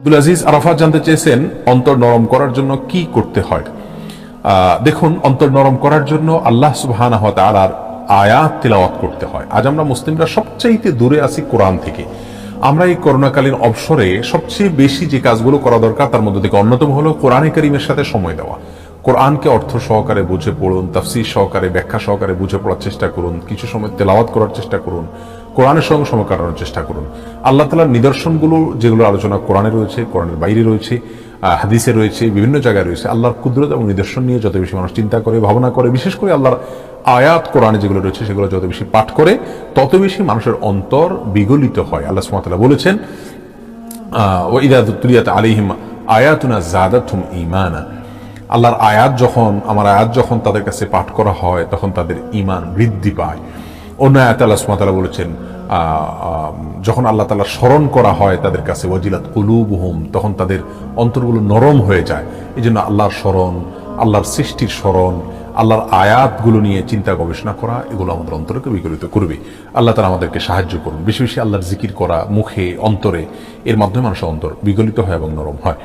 আব্দুল আজিজ আরাফাত জানতে চেয়েছেন, অন্তর নরম করার জন্য কি করতে হয়? দেখুন, অন্তর নরম করার জন্য আল্লাহ সুবহান তালার আয়াত তিলাওয়াত করতে হয়। আজ আমরা মুসলিমরা সবচাইতে দূরে আছি কোরআন থেকে। আমরা এই করোনাকালীন অবসরে সবচেয়ে বেশি যে কাজগুলো করা দরকার, তার মধ্যে থেকে অন্যতম হলো কোরআনে করিমের সাথে সময় দেওয়া। কোরআনকে অর্থ সহকারে বুঝে পড়ুন, তাফসির সহকারে, ব্যাখ্যা সহকারে বুঝে পড়ার চেষ্টা করুন, কিছু সময় তেলাওয়াত করার চেষ্টা করুন। কোরআনের সঙ্গে সময় কাটানোর চেষ্টা করুন। আল্লাহ তালার নিদর্শনগুলো যেগুলো আলোচনা কোরআনে রয়েছে, কোরআনের বাইরে রয়েছে হাদিসে রয়েছে, বিভিন্ন জায়গায় রয়েছে, আল্লাহর কুদরত এবং নিদর্শন নিয়ে যত বেশি মানুষ চিন্তা করে, ভাবনা করে, বিশেষ করে আল্লাহর আয়াত কোরআনে যেগুলো রয়েছে সেগুলো যত বেশি পাঠ করে, তত বেশি মানুষের অন্তর বিগলিত হয়। আল্লাহ সুমাতাল্লাহ বলেছেন ও ইদাত তুলিয়াত আলিহিম আয়াতুনা জাদাতুম ইমানা আল্লাহর আয়াত যখন, আমার আয়াত যখন তাদের কাছে পাঠ করা হয়, তখন তাদের ইমান বৃদ্ধি পায়। অন্য আয়াত আল্লাহ সুমাতালা বলেছেন যখন আল্লাহ তালা স্মরণ করা হয় তাদের কাছে, ওয়াজিলাত কুলুবহুম, তখন তাদের অন্তরগুলো নরম হয়ে যায়। এই জন্য আল্লাহর স্মরণ, আল্লাহর সৃষ্টির স্মরণ, আল্লাহর আয়াতগুলো নিয়ে চিন্তা গবেষণা করা, এগুলো আমাদের অন্তরকে বিকলিত করবে। আল্লাহ তালা আমাদেরকে সাহায্য করুন। বেশি বেশি আল্লাহর জিকির করা, মুখে, অন্তরে, এর মাধ্যমে মানুষের অন্তর বিগলিত হয় এবং নরম হয়।